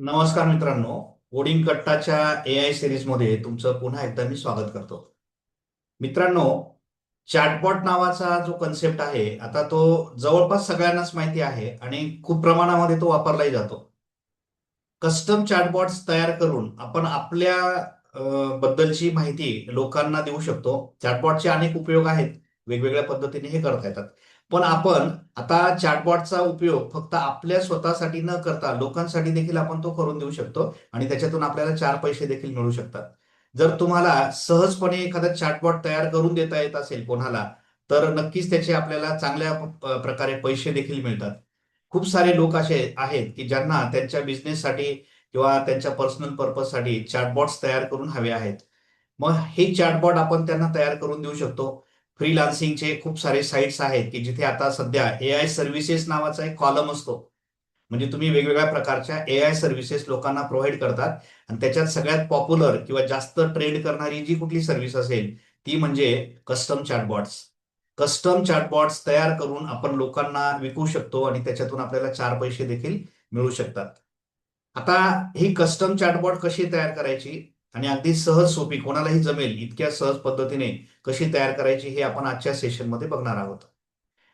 नमस्कार मित्रांनो. Coding कट्टाच्या A I सिरीजमध्ये तुमचं पुन्हा एकदा मी स्वागत करतो. मित्रांनो चॅटबॉट नावाचा जो कन्सेप्ट आहे आता तो जवळपास सगळ्यांनाच माहिती आहे आणि खूप प्रमाणामध्ये तो वापरलाही जातो. कस्टम चॅटबॉट्स तयार करून आपण आपल्या बद्दलची माहिती लोकांना देऊ शकतो. चॅटबॉटचे अनेक उपयोग आहेत. वेगवेगळ्या पद्धतीने हे करता येतात. पण आपण आता चॅटबॉटचा उपयोग फक्त आपल्या स्वतःसाठी न करता लोकांसाठी देखील आपण तो करून देऊ शकतो आणि त्याच्यातून आपल्याला चार पैसे देखील मिळू शकतात. जर तुम्हाला सहजपणे एखादा चॅटबॉट तयार करून देता येत असेल कोणाला तर नक्कीच त्याचे आपल्याला चांगल्या प्रकारे पैसे देखील मिळतात. खूप सारे लोक असे आहेत की ज्यांना त्यांच्या बिझनेससाठी किंवा त्यांच्या पर्सनल पर्पजसाठी चॅटबॉट्स तयार करून हवे आहेत. मग हे चॅटबॉट आपण त्यांना तयार करून देऊ शकतो. फ्रीलान्सिंगचे खूप सारे साईट्स आहेत की जिथे आता सध्या ए आय सर्व्हिसेस नावाचा एक कॉलम असतो. म्हणजे तुम्ही वेगवेगळ्या प्रकारच्या ए आय सर्व्हिसेस लोकांना प्रोव्हाइड करतात. आणि त्याच्यात सगळ्यात पॉप्युलर किंवा जास्त ट्रेंड करणारी जी कुठली सर्व्हिस असेल ती म्हणजे कस्टम चॅटबॉट्स कस्टम चॅटबॉट्स तयार करून आपण लोकांना विकू शकतो आणि त्याच्यातून आपल्याला चार पैसे देखील मिळू शकतात. आता ही कस्टम चॅटबॉट कशी तयार करायची? आणि अगदी सहज सोपी कोणालाही जमेल इतक्या सहज पद्धतीने कशी तयार करायची हे आपण आजच्या सेशनमध्ये बघणार आहोत.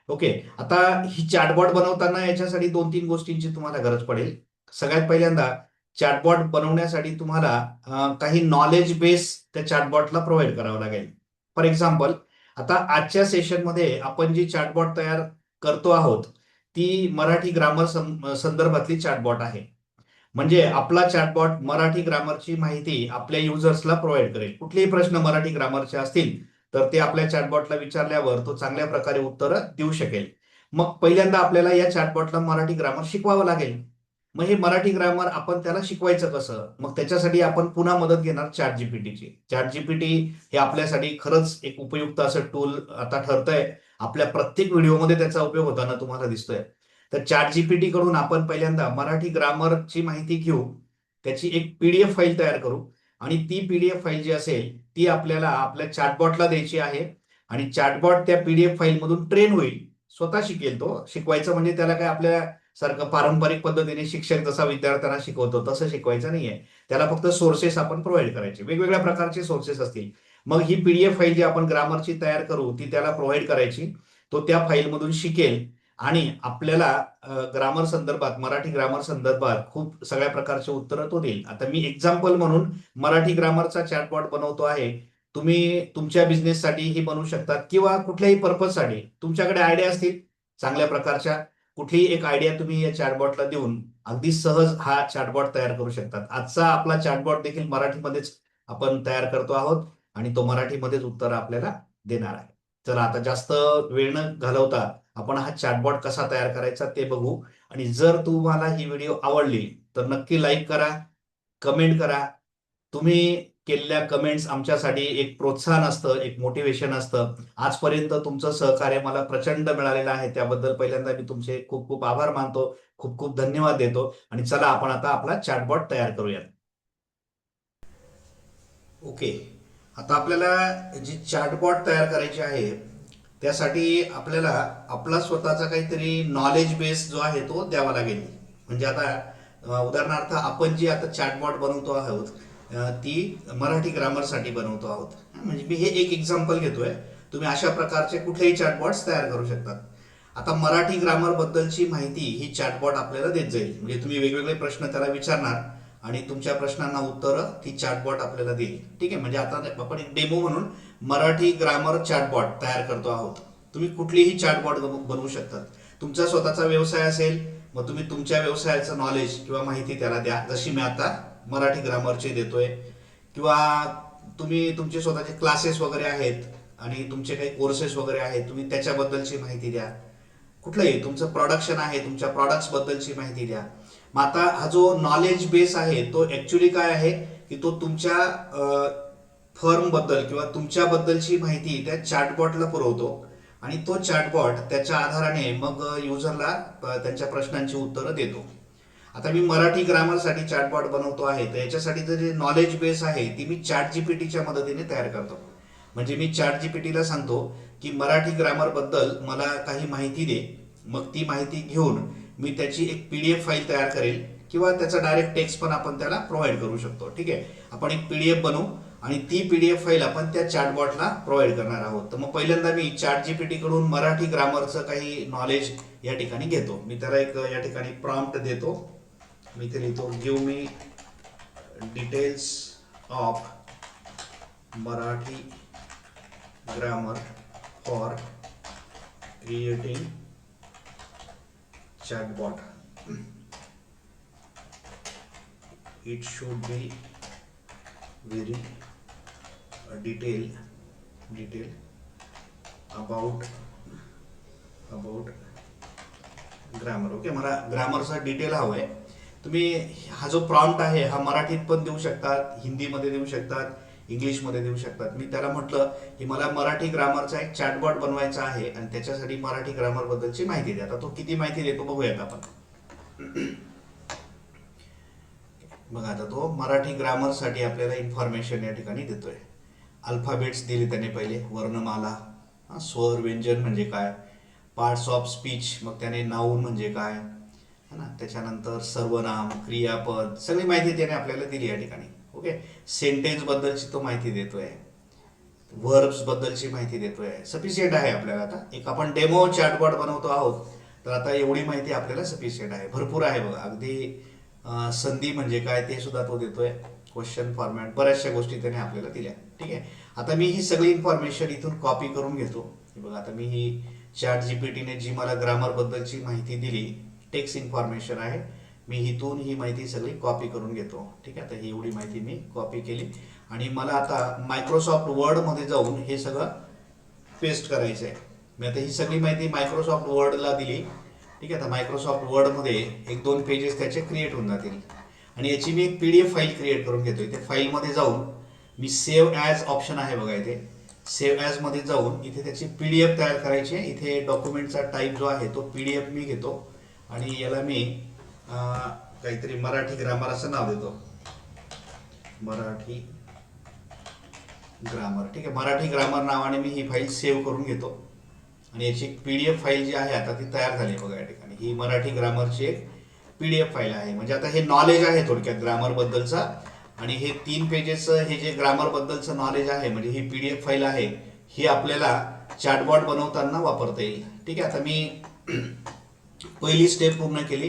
ओके आता ही चॅटबॉट बनवताना याच्यासाठी दोन तीन गोष्टींची तुम्हाला गरज पडेल. सगळ्यात पहिल्यांदा चॅटबॉट बनवण्यासाठी तुम्हाला काही नॉलेज बेस त्या चॅटबॉटला प्रोव्हाइड करावं लागेल. फॉर एक्झाम्पल आता आजच्या सेशनमध्ये आपण जी चॅटबॉट तयार करतो आहोत ती मराठी ग्रामर संदर्भातली चॅटबॉट आहे. म्हणजे आपला चॅटबॉट मराठी ग्रामरची माहिती आपल्या युजर्सला प्रोव्हाइड करेल. कुठलेही प्रश्न मराठी ग्रामरचे असतील तर ते आपल्या चॅटबॉटला विचारल्यावर तो चांगल्या प्रकारे उत्तरं देऊ शकेल. मग पहिल्यांदा आपल्याला या चॅटबॉटला मराठी ग्रामर शिकवावं लागेल. मग हे मराठी ग्रामर आपण त्याला शिकवायचं कसं? मग त्याच्यासाठी आपण पुन्हा मदत घेणार चॅट जीपीटीची चॅट जीपीटी हे आपल्यासाठी खरंच एक उपयुक्त असं टूल आता ठरतंय. आपल्या प्रत्येक व्हिडिओमध्ये त्याचा उपयोग होताना तुम्हाला दिसतोय. तर चॅट जीपीटी कडून आपण पहिल्यांदा मराठी ग्रामरची माहिती घेऊ त्याची एक पीडीएफ फाईल तयार करू आणि ती पीडीएफ फाईल जी असेल ती आपल्याला आपल्या चॅटबॉटला द्यायची आहे आणि चॅटबॉट त्या पीडीएफ फाईल मधून ट्रेन होईल. स्वतः शिकेल तो. शिकवायचं म्हणजे त्याला काय आपल्या सारखं पारंपरिक पद्धतीने शिक्षक जसा विद्यार्थ्यांना शिकवतो तसं शिकवायचं नाहीये. त्याला फक्त सोर्सेस आपण प्रोव्हाइड करायचे. वेगवेगळ्या प्रकारचे सोर्सेस असतील. मग ही पीडीएफ फाईल जी आपण ग्रामरची तयार करू ती त्याला प्रोव्हाइड करायची. तो त्या फाईलमधून शिकेल. आणि आपल्याला ग्रामर संदर्भात मराठी ग्रामर संदर्भात खूप सगळ्या प्रकारचे उत्तरं तो देईल. आता मी एक्झाम्पल म्हणून मराठी ग्रामरचा चॅटबॉट बनवतो आहे. तुम्ही तुमच्या बिझनेससाठी ही बनवू शकतात किंवा कुठल्याही पर्पजसाठी तुमच्याकडे आयडिया असतील चांगल्या प्रकारच्या. कुठलीही एक आयडिया तुम्ही या चॅटबॉटला देऊन अगदी सहज हा चॅटबॉट तयार करू शकतात. आजचा आपला चॅटबॉट देखील मराठीमध्येच आपण तयार करतो आहोत आणि तो मराठीमध्येच उत्तर आपल्याला देणार आहे. चला आता जास्त वेळ न घालवता आपण हा चॅटबॉट कसा तयार करायचा ते बघू. आणि जर तुम्हाला ही व्हिडिओ आवडली तर नक्की लाईक करा कमेंट करा. तुम्ही केलेल्या कमेंट्स आमच्यासाठी एक प्रोत्साहन असतं एक मोटिवेशन असतं. आजपर्यंत तुमचं सहकार्य मला प्रचंड मिळालेलं आहे त्याबद्दल पहिल्यांदा मी तुमचे खूप खूप आभार मानतो खूप खूप धन्यवाद देतो. आणि चला आपण आता आपला चॅटबॉट तयार करूयात. ओके आता आपल्याला जी चॅटबॉट तयार करायची आहे त्यासाठी आपल्याला आपला स्वतःचा काहीतरी नॉलेज बेस जो आहे तो द्यावा लागेल. म्हणजे आता उदाहरणार्थ आपण जी आता चॅटबॉट बनवतो आहोत ती मराठी ग्रामरसाठी बनवतो आहोत. म्हणजे मी हे एक एक्झाम्पल घेतोय. तुम्ही अशा प्रकारचे कुठलेही चॅटबॉट्स तयार करू शकतात. आता मराठी ग्रामर बद्दलची माहिती ही चॅटबॉट आपल्याला देत जाईल. म्हणजे तुम्ही वेगवेगळे प्रश्न त्याला विचारणार आणि तुमच्या प्रश्नांना उत्तरं ती चॅटबॉट आपल्याला देईल. ठीक आहे? म्हणजे आता आपण एक डेमो म्हणून मराठी ग्रामर चॅटबॉट तयार करतो आहोत. तुम्ही कुठलीही चॅटबॉट बनवू शकतात. तुमचा स्वतःचा व्यवसाय असेल मग तुम्ही तुमच्या व्यवसायाचं नॉलेज किंवा माहिती त्याला द्या. जशी मी आता मराठी ग्रामरची देतोय. किंवा तुम्ही तुमचे स्वतःचे क्लासेस वगैरे आहेत आणि तुमचे काही कोर्सेस वगैरे आहेत तुम्ही त्याच्याबद्दलची माहिती द्या. कुठलंही तुमचं प्रोडक्शन आहे तुमच्या प्रॉडक्ट बद्दलची माहिती द्या. मग आता हा जो नॉलेज बेस आहे तो ऍक्च्युली काय आहे? की तो तुमच्या फर्मबद्दल किंवा तुमच्याबद्दलची माहिती त्या चॅटबॉटला पुरवतो. आणि तो चॅटबॉट त्याच्या आधाराने मग युजरला त्यांच्या प्रश्नांची उत्तरं देतो. आता मी मराठी ग्रामरसाठी चॅटबॉट बनवतो आहे तर याच्यासाठी जे नॉलेज बेस आहे ती मी चॅट जीपीटीच्या मदतीने तयार करतो. म्हणजे मी चॅट जीपीटीला सांगतो की मराठी ग्रामरबद्दल मला काही माहिती दे. मग ती माहिती घेऊन मी त्याची एक पी डी एफ फाईल तयार करेल किंवा त्याचा डायरेक्ट टेक्स्ट पण आपण त्याला प्रोव्हाइड करू शकतो. ठीक आहे? आपण एक पी डी एफ बनवू आणि ती पी डी एफ फाईल आपण त्या चॅटबॉटला प्रोव्हाइड करणार आहोत. तर मग पहिल्यांदा मी चॅट जीपीटी कडून मराठी ग्रामरचं काही नॉलेज या ठिकाणी घेतो. मी त्याला एक या ठिकाणी प्रॉम्प्ट देतो. मी ते लिहितो give me details of Marathi grammar for creating chatbot. It should be very uh, detail detail about about grammar okay मला ग्रामरचा डिटेल हवंय. तुम्ही हा जो प्रॉम्प्ट आहे हा मराठीत पण देऊ शकतात हिंदीमध्ये देऊ शकतात इंग्लिशमध्ये देऊ शकतात. मी त्याला म्हटलं की मला मराठी ग्रामरचा एक चॅटबॉट बनवायचा आहे आणि त्याच्यासाठी मराठी ग्रामर बद्दलची माहिती द्या. आता तो किती माहिती देतो बघूयात आपण. बघा आता तो मराठी ग्रामरसाठी आपल्याला इन्फॉर्मेशन या ठिकाणी देतोय. अल्फाबेट्स दिले त्याने पहिले वर्णमाला स्वर व्यंजन म्हणजे काय? पार्ट्स ऑफ स्पीच मग त्याने नाऊन म्हणजे काय? है ना त्याच्यानंतर सर्वनाम क्रियापद सगळी माहिती त्याने आपल्याला दिली या ठिकाणी. ओके? सेंटेन्सबद्दलची तो माहिती देतोय. वर्ब्सबद्दलची माहिती देतोय. सफिशियंट आहे आपल्याला आता. एक आपण डेमो चॅटबॉट बनवतो आहोत तर आता एवढी माहिती आपल्याला सफिशियंट आहे. भरपूर आहे बघा. अगदी संधी म्हणजे काय ते सुद्धा तो देतोय. क्वेश्चन फॉर्मॅट बऱ्याचशा गोष्टी त्याने आपल्याला दिल्या. ठीक आहे? आता मी ही सगळी इन्फॉर्मेशन इथून कॉपी करून घेतो. बघा आता मी ही चॅट जीपीटीने जी मला ग्रामरबद्दलची माहिती दिली टेक्स्ट इन्फॉर्मेशन आहे. मी इथून ही माहिती सगळी कॉपी करून घेतो. ठीक आहे? तर ही एवढी माहिती मी कॉपी केली. आणि मला आता मायक्रोसॉफ्ट वर्डमध्ये जाऊन हे सगळं पेस्ट करायचं आहे मी आता ही सगळी माहिती मायक्रोसॉफ्ट वर्डला दिली. ठीक आहे? तर मायक्रोसॉफ्ट वर्डमध्ये एक दोन पेजेस त्याचे क्रिएट होऊन जातील. आणि याची मी एक P D F file create करून घेतो इथे फाईलमध्ये जाऊन मी सेव्ह ॲज ऑप्शन आहे बघा इथे. सेव्ह ॲजमध्ये जाऊन इथे त्याची पी डी एफ तयार करायची आहे. इथे डॉक्युमेंटचा टाईप जो आहे तो पी डी एफ मी घेतो. आणि याला मी काहीतरी मराठी ग्रामर असं नाव देतो. मराठी ग्रामर ठीक आहे मराठी ग्रामर नावाने मी ही फाईल सेव्ह करून घेतो. आणि याची पी डी एफ फाईल जी आहे आता ती तयार झाली बघा या ठिकाणी. ही मराठी ग्रामरची एक पी डी एफ फाईल आहे. म्हणजे आता हे नॉलेज आहे थोडक्यात ग्रामर बद्दलचा. आणि हे तीन पेजेसचं हे जे ग्रामर बद्दलचं नॉलेज आहे म्हणजे ही पी डी एफ फाईल आहे ही आपल्याला चॅटबॉट बनवताना वापरता येईल. ठीक आहे आता मी पहिली स्टेप पूर्ण केली.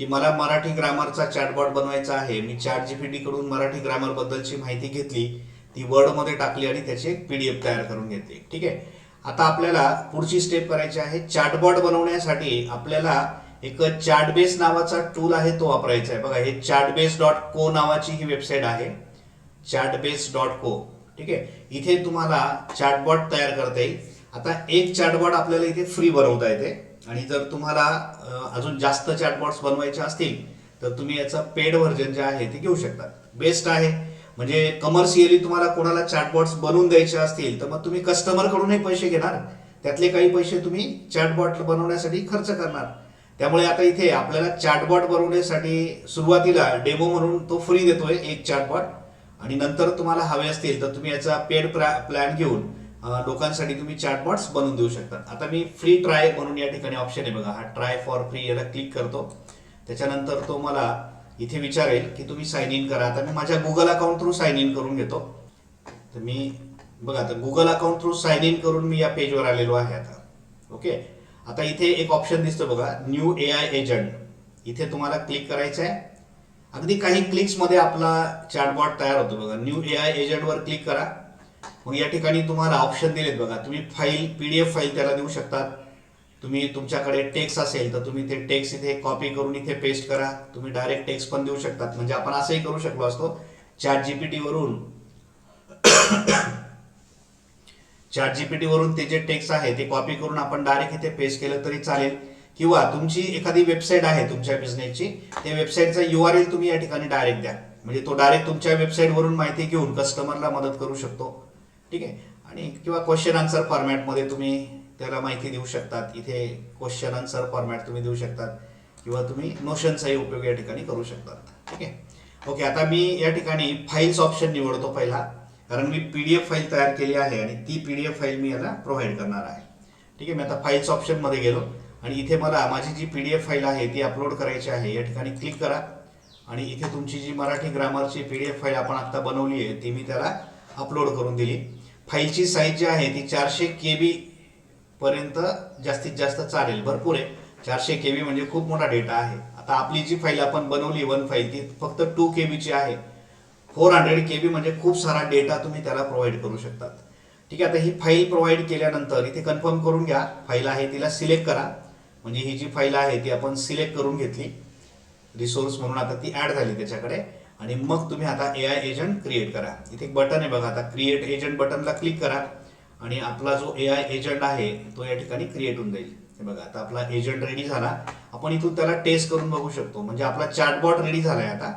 की मला मराठी ग्रामरचा चॅटबॉट बनवायचा आहे. मी चॅट जीपीटी कडून मराठी ग्रामर बद्दलची माहिती घेतली. ती वर्डमध्ये टाकली आणि त्याची एक पीडीएफ तयार करून घेतली. ठीक आहे? आता आपल्याला पुढची स्टेप करायची आहे. चॅटबॉट बनवण्यासाठी आपल्याला एक चॅटबेस नावाचा टूल आहे तो वापरायचा आहे. बघा हे चॅटबेस डॉट को नावाची ही वेबसाईट आहे. चॅटबेस डॉट को ठीक आहे? इथे तुम्हाला चॅटबॉट तयार करता येईल. आता एक चॅटबॉट आपल्याला इथे फ्री बनवता येते. आणि जर तुम्हाला अजून जास्त चॅटबॉट्स बनवायचे असतील तर तुम्ही याचं पेड व्हर्जन जे आहे ते घेऊ शकता. बेस्ट आहे. म्हणजे कमर्शियली तुम्हाला कोणाला चॅटबॉट्स बनवून द्यायचे असतील तर मग तुम्ही कस्टमरकडूनही पैसे घेणार. त्यातले काही पैसे तुम्ही चॅटबॉट बनवण्यासाठी खर्च करणार. त्यामुळे आता इथे आपल्याला चॅटबॉट बनवण्यासाठी सुरुवातीला डेमो म्हणून तो फ्री देतोय एक चॅटबॉट आणि नंतर तुम्हाला हवे असतील तर तुम्ही याचा पेड प्लॅन घेऊन लोकांसाठी तुम्ही चॅटबॉट्स बनवून देऊ शकता आता मी फ्री ट्राय म्हणून या ठिकाणी ऑप्शन आहे बघा. हा ट्राय फॉर फ्री याला क्लिक करतो. त्याच्यानंतर तो मला इथे विचारेल की तुम्ही साइन इन करा. आता मी माझ्या Google account through sign in करून घेतो. तर मी बघा आता Google account through sign in करून मी या पेजवर आलेलो आहे आता. ओके आता इथे एक ऑप्शन दिसतो बघा. न्यू ए आय एजंट इथे तुम्हाला क्लिक करायचं आहे अगदी काही क्लिक्समध्ये आपला चॅटबॉट तयार होतो बघा. न्यू ए आय एजंटवर क्लिक करा. मग या ठिकाणी तुम्हाला ऑप्शन दिलेत बघा. तुम्ही file P D F file त्याला देऊ शकतात. तुम्ही तुमच्याकडे टेक्स्ट असेल तर तुम्ही ते टेक्स्ट इथे कॉपी करून इथे पेस्ट करा. तुम्ही डायरेक्ट टेक्स्ट पण देऊ शकतात. म्हणजे आपण असंही करू शकलो असतो. चॅट जीपीटी वरून चॅट जीपीटी वरून ते जे टेक्स्ट आहे ते कॉपी करून आपण डायरेक्ट इथे पेस्ट केलं तरी चालेल. किंवा तुमची एखादी वेबसाईट आहे तुमच्या बिझनेसची त्या वेबसाईटचा यू आर एल तुम्ही या ठिकाणी डायरेक्ट द्या. म्हणजे तो डायरेक्ट तुमच्या वेबसाईटवरून माहिती घेऊन कस्टमरला मदत करू शकतो. ठीक आहे? आणि किंवा क्वेश्चन आन्सर फॉर्मॅटमध्ये तुम्ही त्याला माहिती देऊ शकतात. इथे क्वेश्चन आन्सर फॉर्मॅट तुम्ही देऊ शकतात. किंवा तुम्ही नोशनचाही उपयोग या ठिकाणी करू शकतात. ठीक आहे? ओके आता मी या ठिकाणी फाईल्स ऑप्शन निवडतो पहिला. कारण मी पी डी एफ फाईल तयार केली आहे आणि ती पी डी एफ फाईल मी याला प्रोव्हाइड करणार आहे. ठीक आहे? मी आता फाईल्स ऑप्शनमध्ये गेलो. आणि इथे मला माझी जी पी डी एफ फाईल आहे ती अपलोड करायची आहे. या ठिकाणी क्लिक करा. आणि इथे तुमची जी मराठी ग्रामरची पी डी एफ फाईल आपण आत्ता बनवली आहे ती मी त्याला अपलोड करून दिली. फाईलची साईज जी आहे ती चारशे के बी पर्यंत जास्तीत जास्त चालेल. भरपूर आहे. चारशे के बी म्हणजे खूप मोठा डेटा आहे. आता आपली जी फाईल आपण बनवली वन फाईल ती फक्त टू के बीची आहे. फोर हंड्रेड के बी म्हणजे खूप सारा डेटा तुम्ही त्याला प्रोव्हाइड करू शकतात. ठीक आहे आता ही फाईल प्रोव्हाइड केल्यानंतर इथे कन्फर्म करून घ्या. फाईल आहे तिला सिलेक्ट करा. म्हणजे ही जी फाईल आहे ती आपण सिलेक्ट करून घेतली. रिसोर्स म्हणून आता ती ॲड झाली त्याच्याकडे. आणि मग तुम्ही आता ए आय एजंट क्रिएट करा. इथे एक बटन आहे बघा आता क्रिएट एजंट बटनला क्लिक करा. आणि आपला जो ए आय एजंट आहे तो या ठिकाणी क्रिएट होऊन जाईल. हे बघा आता आपला एजंट रेडी झाला. आपण इथून त्याला टेस्ट करून बघू शकतो. म्हणजे आपला चॅटबॉट रेडी झाला आहे आता.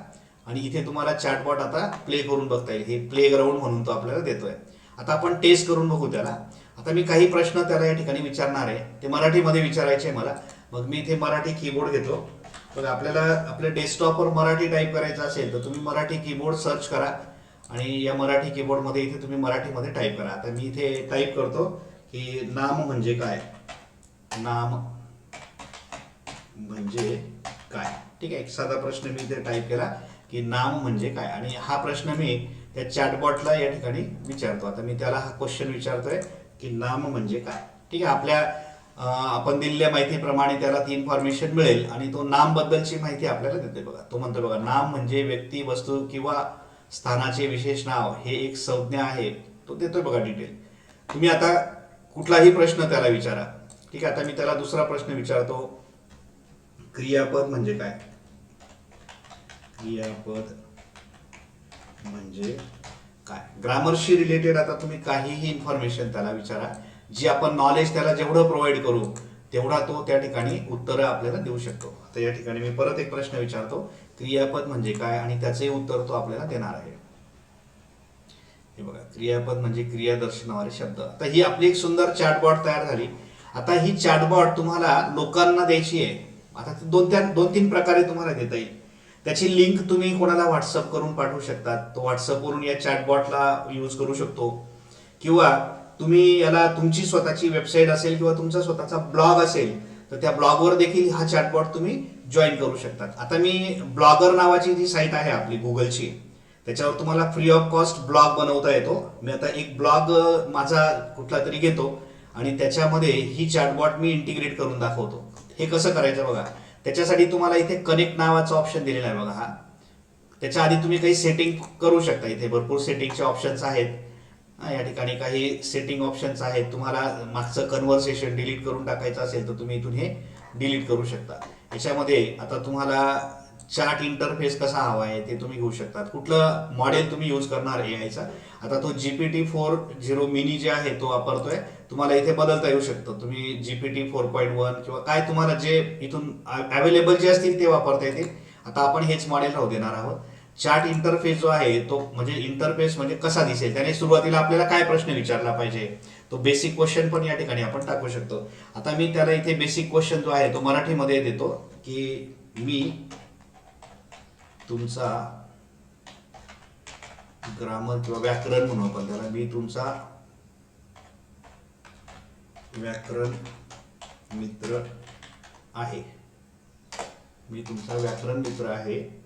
आणि इथे तुम्हाला चॅटबॉट आता प्ले करून बघता येईल. हे प्ले ग्राउंड म्हणून तो आपल्याला देतोय. आता आपण टेस्ट करून बघू त्याला. आता मी काही प्रश्न त्याला या ठिकाणी विचारणार आहे. ते मराठीमध्ये विचारायचे आहे मला. मग मी इथे मराठी कीबोर्ड घेतो. पण आपल्याला आपल्या डेस्कटॉपवर मराठी टाईप करायचं असेल तर तुम्ही मराठी कीबोर्ड सर्च करा. आणि या मराठी कीबोर्डमध्ये इथे तुम्ही मराठीमध्ये टाईप करा. आता मी इथे टाईप करतो की नाम म्हणजे काय? नाम म्हणजे काय? ठीक आहे एक साधा प्रश्न मी इथे टाईप केला की नाम म्हणजे काय? आणि हा प्रश्न मी त्या चॅटबॉटला या ठिकाणी विचारतो. आता मी त्याला हा क्वेश्चन विचारतोय की नाम म्हणजे काय? ठीक आहे आपल्या आपण दिलेल्या माहितीप्रमाणे त्याला ती इन्फॉर्मेशन मिळेल आणि तो नाम बद्दलची माहिती आपल्याला देते बघा. तो म्हणतो बघा नाम म्हणजे व्यक्ती वस्तू किंवा स्थानाचे विशेष नाव हे एक संज्ञा आहे. तो देतोय बघा डिटेल तुम्ही आता कुठलाही प्रश्न त्याला विचारा. ठीक आहे आता मी त्याला दुसरा प्रश्न विचारतो. क्रियापद म्हणजे काय? क्रियापद म्हणजे काय? ग्रामरशी रिलेटेड आता तुम्ही काहीही इन्फॉर्मेशन त्याला विचारा. जी आपण नॉलेज त्याला जेवढं प्रोव्हाइड करू तेवढा तो त्या ठिकाणी उत्तरं आपल्याला देऊ शकतो. आता या ठिकाणी मी परत एक प्रश्न विचारतो. क्रियापद म्हणजे काय आणि त्याचे उत्तर तो आपल्याला देणार आहे. हे बघा क्रियापद म्हणजे क्रिया दर्शवणारे शब्द. आता ही आपली एक सुंदर चॅटबॉट तयार झाली. आता ही चॅटबॉट तुम्हाला लोकांना द्यायची आहे. आता दोन त्या दोन तीन प्रकारे तुम्हाला देता येईल. त्याची लिंक तुम्ही कोणाला व्हॉट्सअप करून पाठवू शकतात. तो व्हॉट्सअपवरून या चॅटबॉटला यूज करू शकतो. किंवा तुम्ही याला तुमची स्वतःची वेबसाईट असेल किंवा तुमचा स्वतःचा ब्लॉग असेल तर त्या ब्लॉगवर देखील हा चॅटबॉट तुम्ही जॉईन करू शकतात. आता मी ब्लॉगर नावाची जी साईट आहे आपली गुगलची त्याच्यावर तुम्हाला फ्री ऑफ कॉस्ट ब्लॉग बनवता येतो. मी आता एक ब्लॉग माझा कुठला तरी घेतो आणि त्याच्यामध्ये ही चॅटबॉट मी इंटिग्रेट करून दाखवतो. हे कसं करायचं बघा त्याच्यासाठी तुम्हाला इथे कनेक्ट नावाचं ऑप्शन दिलेला आहे बघा हा. त्याच्या आधी तुम्ही काही सेटिंग करू शकता इथे भरपूर सेटिंगचे ऑप्शन्स आहेत. या ठिकाणी काही सेटिंग ऑप्शन्स आहेत. तुम्हाला मागचं कन्व्हर्सेशन डिलीट करून टाकायचं असेल तर तुम्ही इथून हे डिलीट करू शकता. याच्यामध्ये आता तुम्हाला चार्ट इंटरफेस कसा हवा आहे ते तुम्ही घेऊ शकतात. कुठलं मॉडेल तुम्ही यूज करणार ए आयचा आता तो जीपीटी फोर झिरो मिनी जे आहे तो वापरतोय. तुम्हाला इथे बदलता येऊ शकतं. तुम्ही जीपीटी फोर पॉईंट वन किंवा काय तुम्हाला जे इथून अवेलेबल जे असतील ते वापरता येतील. आता आपण हेच मॉडेल राहू देणार आहोत. चार्ट इंटरफेस जो आहे तो म्हणजे इंटरफेस म्हणजे कसा दिसेल? त्याने सुरुवातीला आपल्याला काय प्रश्न विचारला पाहिजे? तो बेसिक क्वेश्चन पण या ठिकाणी आपण टाकू शकतो. आता मी त्याला इथे बेसिक क्वेश्चन जो आहे तो मराठीमध्ये देतो की मी तुमचा ग्रामर किंवा व्याकरण म्हणू आपण त्याला. मी तुमचा व्याकरण मित्र आहे. मी तुमचा व्याकरण मित्र आहे.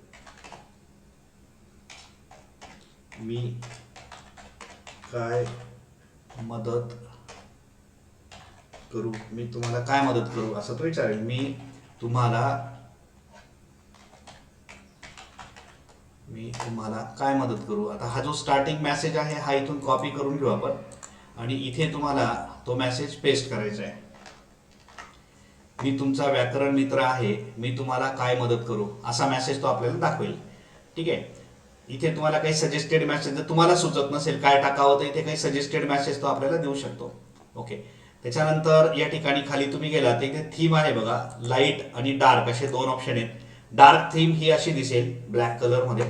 मी काय मदत करू? मी तुम्हाला काय मदत करू असं तो विचारेल मी तुम्हाला मी तुम्हाला काय मदत करू? आता हा जो स्टार्टिंग मेसेज आहे हा इथून कॉपी करून घेऊ आपण. आणि इथे तुम्हाला तो मेसेज पेस्ट करायचा आहे. मी तुमचा व्याकरण मित्र आहे. मी तुम्हाला काय मदत करू? असा मेसेज तो आपल्याला दाखवेल. ठीक आहे? इथे तुम्हाला काही सजेस्टेड मॅसेज जर तुम्हाला सुचत नसेल काय टाकावं तर इथे काही सजेस्टेड मॅसेज तो आपल्याला देऊ शकतो. ओके त्याच्यानंतर या ठिकाणी खाली तुम्ही गेला तर इथे थीम आहे बघा लाइट आणि डार्क असे दोन ऑप्शन आहेत. डार्क थीम ही अशी दिसेल ब्लॅक कलरमध्ये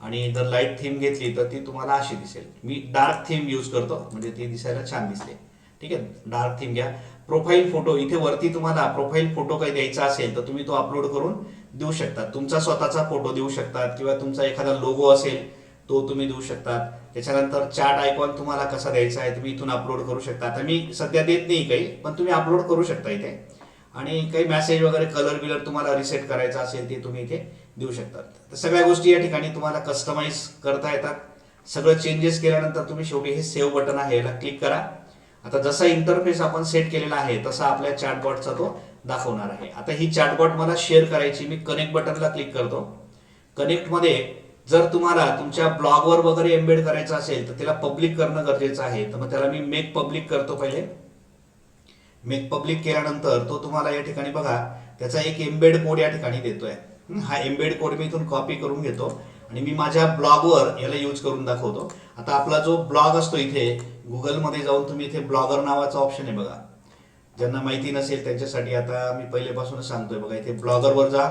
आणि जर लाइट थीम घेतली तर ती तुम्हाला अशी दिसेल. मी डार्क थीम यूज करतो म्हणजे ती दिसायला छान दिसते. ठीक आहे? डार्क थीम घ्या. प्रोफाईल फोटो इथे वरती तुम्हाला प्रोफाईल फोटो काही द्यायचा असेल तर तुम्ही तो अपलोड करून देऊ शकतात. तुमचा स्वतःचा फोटो देऊ शकतात किंवा तुमचा एखादा लोगो असेल तो तुम्ही देऊ शकतात. त्याच्यानंतर चार्ट आयकॉन तुम्हाला कसा द्यायचा आहे तुम्ही इथून अपलोड करू शकता. आता मी सध्या देत नाही काही पण तुम्ही अपलोड करू शकता इथे. आणि काही मेसेज वगैरे कलर बिलर तुम्हाला रिसेट करायचा असेल ते तुम्ही इथे देऊ शकतात. तर सगळ्या गोष्टी या ठिकाणी तुम्हाला कस्टमाइज करता येतात. सगळं चेंजेस केल्यानंतर तुम्ही शेवटी हे सेव्ह बटन आहे याला क्लिक करा. आता जसा इंटरफेस आपण सेट केलेला आहे तसा आपल्या चॅटबॉटचा तो दाखवणार आहे. आता ही चॅटबॉट मला शेअर करायची मी कनेक्ट बटनला क्लिक करतो. कनेक्टमध्ये जर तुम्हाला तुमच्या ब्लॉगवर वगैरे एम्बेड करायचं असेल तर त्याला पब्लिक करणं गरजेचं आहे. तर मग त्याला मी मेक पब्लिक करतो पहिले. मेक पब्लिक केल्यानंतर तो तुम्हाला या ठिकाणी बघा त्याचा एक एम्बेड कोड या ठिकाणी देतोय. हा एम्बेड कोड मी इथून कॉपी करून घेतो आणि मी माझ्या ब्लॉगवर याला यूज करून दाखवतो. आता आपला जो ब्लॉग असतो इथे गुगलमध्ये जाऊन तुम्ही इथे ब्लॉगर नावाचा ऑप्शन आहे बघा. ज्यांना माहिती नसेल त्यांच्यासाठी आता मी पहिलेपासूनच सांगतोय बघा इथे ब्लॉगरवर जा.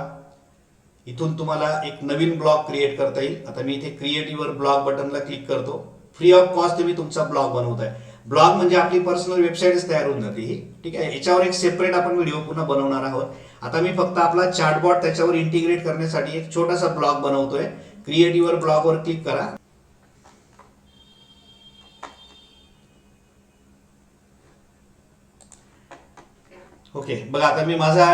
इथून तुम्हाला एक नवीन ब्लॉग क्रिएट करता येईल. आता मी इथे क्रिएटिव्हवर ब्लॉग बटनला क्लिक करतो. फ्री ऑफ कॉस्ट तुम्ही तुमचा ब्लॉग बनवताय. ब्लॉग म्हणजे आपली पर्सनल वेबसाईटच तयार होऊन जाते ही. ठीक आहे? याच्यावर एक सेपरेट आपण व्हिडिओ पुन्हा बनवणार आहोत. आता मी फक्त आपला चार्टबॉट त्याच्यावर इंटिग्रेट करण्यासाठी एक छोटासा ब्लॉग बनवतोय. क्रिएटिव्हवर ब्लॉगवर क्लिक करा. ओके बघा आता मी माझा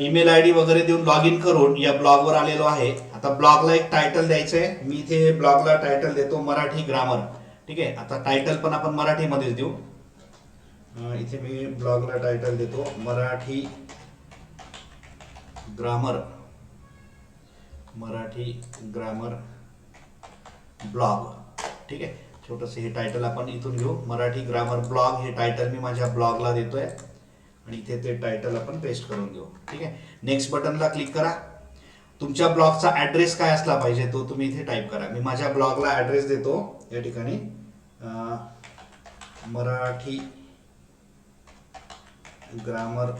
ईमेल आय डी वगैरे देऊन लॉग इन करून या ब्लॉगवर आलेलो आहे. आता ब्लॉगला एक टायटल द्यायचं आहे मी इथे ब्लॉगला टायटल देतो मराठी ग्रामर ठीक आहे? आता टायटल पण आपण मराठीमध्येच देऊ. इथे मी ब्लॉगला टायटल देतो Marathi grammar Marathi grammar blog ठीक आहे? छोटंसं हे टायटल आपण इथून घेऊ. मराठी ग्रामर ब्लॉग हे टायटल मी माझ्या ब्लॉगला देतोय. आणि इथे ते टायटल आपण पेस्ट करून घेऊ. ठीक आहे? नेक्स्ट बटनला क्लिक करा. तुमच्या ब्लॉगचा ॲड्रेस काय असला पाहिजे तो तुम्ही इथे टाईप करा. मी माझ्या ब्लॉगला ॲड्रेस देतो. या ठिकाणी मराठी ग्रामर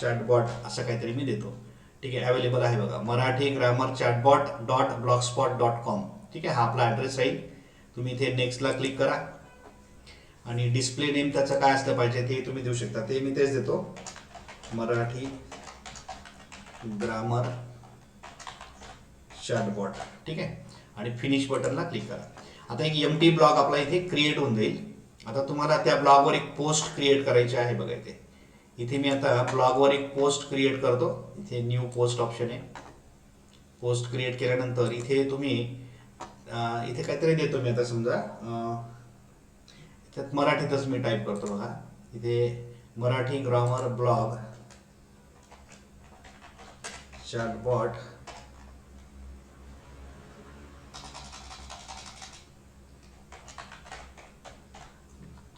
चॅटबॉट असं काहीतरी मी देतो. ठीक आहे? अवेलेबल आहे बघा. Marathi grammar chatbot dot blogspot dot com ठीक आहे? हा आपला ॲड्रेस राहील. तुम्ही इथे नेक्स्टला क्लिक करा. आणि डिस्प्ले नेम त्याचं काय असलं पाहिजे ते तुम्ही देऊ शकता. ते मी तेच देतो. मराठी ग्रामर चॅटबॉट ठीक आहे? आणि फिनिश बटनला क्लिक करा. आता एक एम टी ब्लॉग आपला इथे क्रिएट होऊन जाईल. आता तुम्हाला त्या ब्लॉगवर एक पोस्ट क्रिएट करायची आहे बघा इथे. इथे मी आता ब्लॉगवर एक पोस्ट क्रिएट करतो. इथे न्यू पोस्ट ऑप्शन आहे. पोस्ट क्रिएट केल्यानंतर इथे तुम्ही इथे काहीतरी देतो मी आता समजा. त्यात मराठीतच मी टाईप करतो बघा. इथे Marathi grammar blog chatbot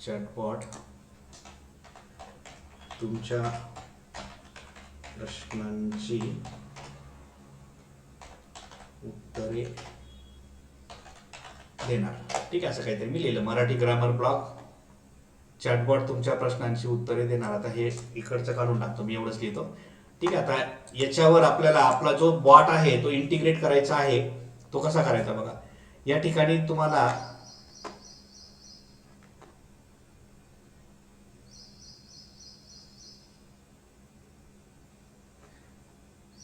chatbot तुमच्या प्रश्नांची उत्तरे देणार. ठीक आहे असं काहीतरी मी लिहिलं. मराठी ग्रामर ब्लॉग चॅटबॉट तुमच्या प्रश्नांची उत्तरे देणार. आता हे इकडचं काढून टाकतो मी एवढंच लिहितो. ठीक आहे आता याच्यावर आपल्याला आपला जो बॉट आहे तो इंटिग्रेट करायचा आहे तो कसा करायचा बघा. या ठिकाणी तुम्हाला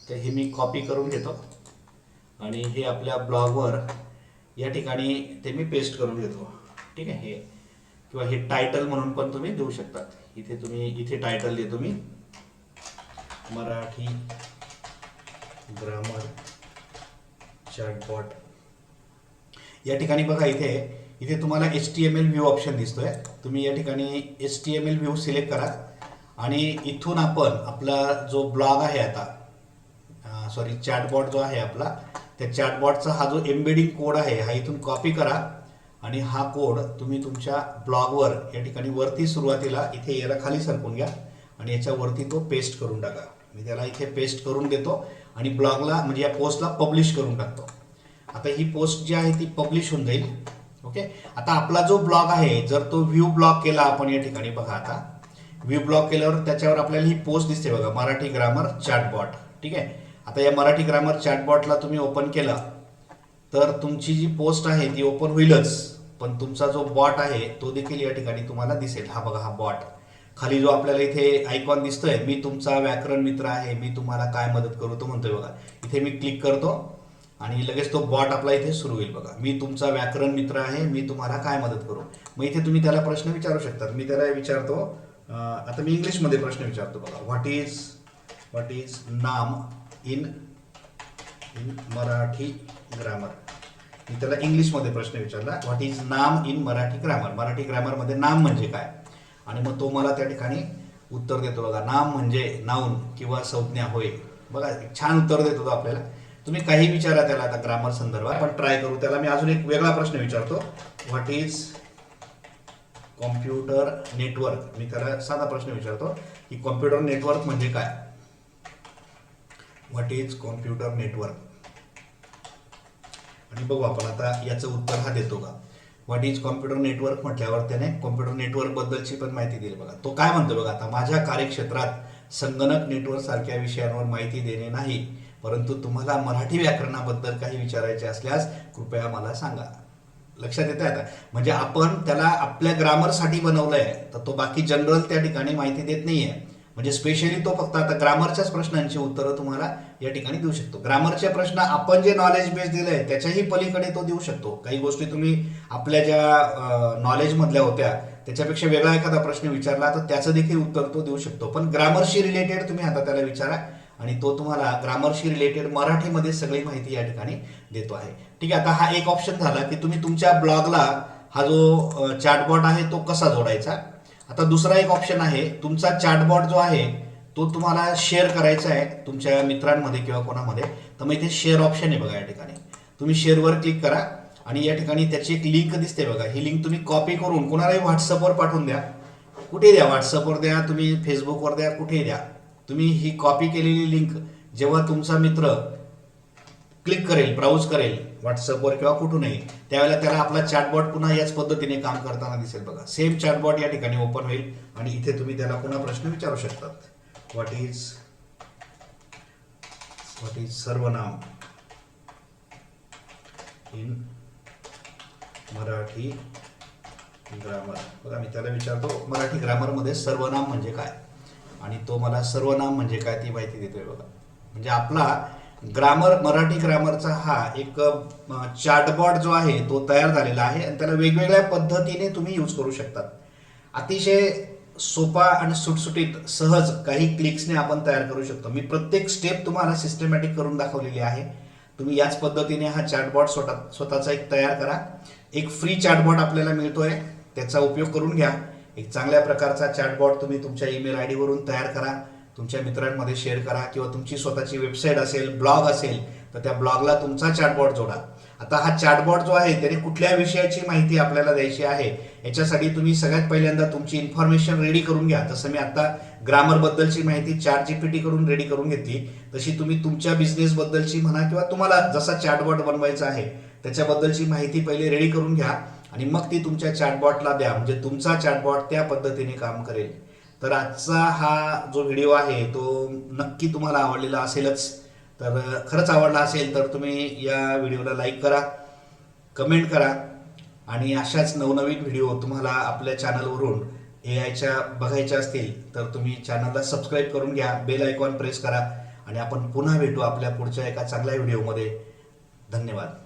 तर हे मी कॉपी करून घेतो. आणि हे आपल्या ब्लॉगवर या ठिकाणी ते मी पेस्ट करून घेतो. ठीक आहे? हे किंवा हे टायटल म्हणून पण तुम्ही देऊ शकतात. इथे तुम्ही इथे टायटल देतो मी. मराठी ग्रामर चॅटबॉट या ठिकाणी बघा इथे इथे तुम्हाला H T M L view option दिसतोय. तुम्ही या ठिकाणी H T M L view select करा. आणि इथून आपण आपला जो ब्लॉग आहे आता सॉरी चॅटबॉट जो आहे आपला त्या चॅटबॉटचा हा जो एम्बेडिंग कोड आहे हा इथून कॉपी करा. आणि हा कोड तुम्ही तुमच्या ब्लॉगवर या ठिकाणी वरती सुरुवातीला इथे याला खाली सरकून घ्या. आणि याच्यावरती तो पेस्ट करून टाका. मी त्याला इथे पेस्ट करून देतो आणि ब्लॉगला म्हणजे या पोस्टला पब्लिश करून टाकतो. आता ही पोस्ट जी आहे ती पब्लिश होऊन जाईल. ओके आता आपला जो ब्लॉग आहे जर तो व्ह्यू ब्लॉग केला आपण या ठिकाणी बघा आता. व्ह्यू ब्लॉग केल्यावर त्याच्यावर आपल्याला ही पोस्ट दिसते बघा. मराठी ग्रामर चॅटबॉट ठीक आहे? आता या मराठी ग्रामर चॅटबॉटला तुम्ही ओपन केला तर तुमची जी पोस्ट आहे ती ओपन होईलच. पण तुमचा जो बॉट आहे तो देखील या ठिकाणी तुम्हाला दिसेल. हा बघा हा बॉट खाली जो आपल्याला इथे आयकॉन दिसतोय मी तुमचा व्याकरण मित्र आहे मी तुम्हाला काय मदत करू तो म्हणतोय बघा. इथे मी क्लिक करतो आणि लगेच तो बॉट आपला इथे सुरू होईल बघा. मी तुमचा व्याकरण मित्र आहे मी तुम्हाला काय मदत करू? मग इथे तुम्ही त्याला प्रश्न विचारू शकता. मी त्याला विचारतो आता मी इंग्लिशमध्ये प्रश्न विचारतो बघा. व्हॉट इज व्हॉट इज नाम? इन इन मराठी ग्रामर मी त्याला इंग्लिशमध्ये प्रश्न विचारला व्हॉट इज नाम इन मराठी ग्रामर मराठी ग्रामरमध्ये नाम म्हणजे काय? आणि मग तो मला त्या ठिकाणी उत्तर देतो बघा नाम म्हणजे नाऊन किंवा संज्ञा होय. बघा एक छान उत्तर देतो तो आपल्याला. तुम्ही काही विचारा त्याला आता ग्रामर संदर्भात आपण ट्राय करू. त्याला मी अजून एक वेगळा प्रश्न विचारतो. व्हॉट इज कॉम्प्युटर नेटवर्क मी त्याला साधा प्रश्न विचारतो की कॉम्प्युटर नेटवर्क म्हणजे काय? व्हॉट इज कॉम्प्युटर नेटवर्क आणि बघू आपण आता याचं उत्तर हा देतो का? व्हॉट इज कॉम्प्युटर नेटवर्क म्हटल्यावर त्याने कॉम्प्युटर नेटवर्क बद्दलची पण माहिती दिली बघा. तो काय म्हणतो बघा आता माझ्या कार्यक्षेत्रात संगणक नेटवर्क सारख्या विषयांवर माहिती देणे नाही परंतु तुम्हाला मराठी व्याकरणाबद्दल काही विचारायचे असल्यास कृपया मला सांगा. लक्षात येतं आता? म्हणजे आपण त्याला आपल्या ग्रामरसाठी बनवलंय तर तो बाकी जनरल त्या ठिकाणी माहिती देत नाही आहे म्हणजे स्पेशली तो फक्त आता ग्रामरच्याच प्रश्नांची उत्तरं तुम्हाला या ठिकाणी देऊ शकतो. ग्रामरचे प्रश्न आपण जे नॉलेज बेस दिलंय त्याच्याही पलीकडे तो देऊ शकतो. काही गोष्टी तुम्ही आपल्या ज्या नॉलेजमधल्या होत्या त्याच्यापेक्षा वेगळा एखादा प्रश्न विचारला तर त्याचं देखील उत्तर तो देऊ शकतो. पण ग्रामरशी रिलेटेड तुम्ही आता त्याला विचारा आणि तो तुम्हाला ग्रामरशी रिलेटेड मराठीमध्ये सगळी माहिती या ठिकाणी देतो आहे. ठीक आहे आता हा एक ऑप्शन झाला की तुम्ही तुमच्या ब्लॉगला हा जो चॅटबॉट आहे तो कसा जोडायचा? आता दुसरा एक ऑप्शन आहे तुमचा चॅटबॉट जो आहे तो तुम्हाला शेअर करायचा आहे तुमच्या मित्रांमध्ये किंवा कोणामध्ये. तर मग इथे शेअर ऑप्शन आहे बघा या ठिकाणी. तुम्ही शेअरवर क्लिक करा आणि या ठिकाणी त्याची एक लिंक दिसते बघा. ही लिंक तुम्ही कॉपी करून कोणालाही व्हॉट्सअपवर पाठवून द्या. कुठे द्या? व्हॉट्सअपवर द्या तुम्ही फेसबुकवर द्या कुठे द्या. तुम्ही ही कॉपी केलेली लिंक जेव्हा तुमचा मित्र क्लिक करेल ब्राउज करेल व्हॉट्सअपवर किंवा कुठूनही त्यावेळेला त्याला आपला चॅटबॉट पुन्हा याच पद्धतीने काम करताना दिसेल बघा. सेम चॅटबॉट या ठिकाणी ओपन होईल आणि इथे तुम्ही त्याला पुन्हा प्रश्न विचारू शकतात. व्हॉट इज व्हॉट इज सर्वनाम? इन मराठी ग्रामर बघा मी त्याला विचारतो मराठी ग्रामरमध्ये सर्वनाम म्हणजे काय? आणि तो मला सर्वनाम म्हणजे काय ती माहिती देतोय बघा. म्हणजे आपला ग्रामर मराठी ग्रामरचा हा एक चार्टबॉर्ड जो आहे तो तयार झालेला आहे आणि त्याला वेगवेगळ्या पद्धतीने तुम्ही यूज करू शकतात. अतिशय सोपा आणि सुटसुटीत सहज काही क्लिक्सने आपण तयार करू शकतो. मी प्रत्येक स्टेप तुम्हाला सिस्टमॅटिक करून दाखवलेली आहे. तुम्ही याच पद्धतीने हा चॅटबॉट स्वतः स्वतःचा एक तयार करा. एक फ्री चॅटबॉट आपल्याला मिळतोय. त्याचा उपयोग करून घ्या. एक चांगल्या प्रकारचा चॅटबॉट तुम्ही तुमच्या ईमेल आय डीवरून तयार करा. तुमच्या मित्रांमध्ये शेअर करा किंवा तुमची स्वतःची वेबसाईट असेल ब्लॉग असेल तर त्या ब्लॉगला तुमचा चॅटबॉट जोडा. आता हा चॅटबॉट जो आहे त्याने कुठल्या विषयाची माहिती आपल्याला द्यायची आहे याच्यासाठी तुम्ही सगळ्यात पहिल्यांदा तुमची इन्फॉर्मेशन रेडी करून घ्या. जसं मी आता ग्रामरबद्दलची माहिती चार जीपीटी करून रेडी करून घेतली तशी तुम्ही तुमच्या बिझनेसबद्दलची म्हणा किंवा तुम्हाला जसा चॅटबॉट बनवायचा आहे त्याच्याबद्दलची माहिती पहिले रेडी करून घ्या आणि मग ती तुमच्या चॅटबॉटला द्या. म्हणजे तुमचा चॅटबॉट त्या पद्धतीने काम करेल. तर आजचा हा जो व्हिडिओ आहे तो नक्की तुम्हाला आवडलेला असेलच. तर खरंच आवडला असेल तर तुम्ही या व्हिडिओला लाईक करा कमेंट करा आणि अशाच नवनवीन व्हिडिओ तुम्हाला आपल्या चॅनलवरून ए आयच्या बघायच्या असतील तर तुम्ही चॅनलला सबस्क्राईब करून घ्या बेल आयकॉन प्रेस करा आणि आपण पुन्हा भेटू आपल्या पुढच्या एका चांगल्या व्हिडिओमध्ये धन्यवाद.